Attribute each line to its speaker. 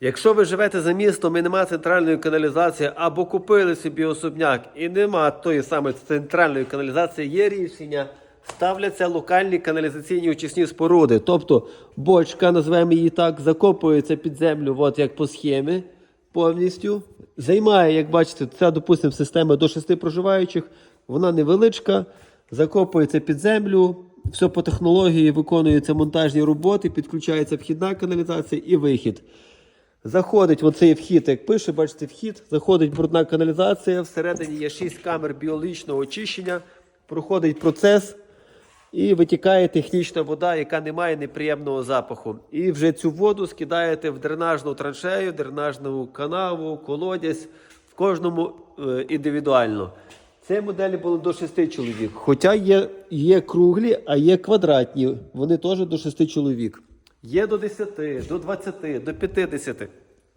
Speaker 1: Якщо ви живете за містом і немає центральної каналізації, або купили собі особняк і нема тої самої центральної каналізації, є рішення. Ставляться локальні каналізаційні очисні споруди. Тобто бочка, називаємо її так, закопується під землю, от як по схемі, повністю. Займає, як бачите, це, допустимо, система до шести проживаючих. Вона невеличка, закопується під землю. Все по технології виконуються монтажні роботи, підключається вхідна каналізація і вихід. Заходить в оцей вхід, як пише, бачите, вхід, заходить брудна каналізація, всередині є 6 камер біологічного очищення, проходить процес і витікає технічна вода, яка не має неприємного запаху. І вже цю воду скидаєте в дренажну траншею, дренажну канаву, колодязь, в кожному е, індивідуально. Цієї моделі було до 6 чоловік. Хоча є, є круглі, а є квадратні. Вони теж до 6 чоловік. Є до 10, до 20, до 50.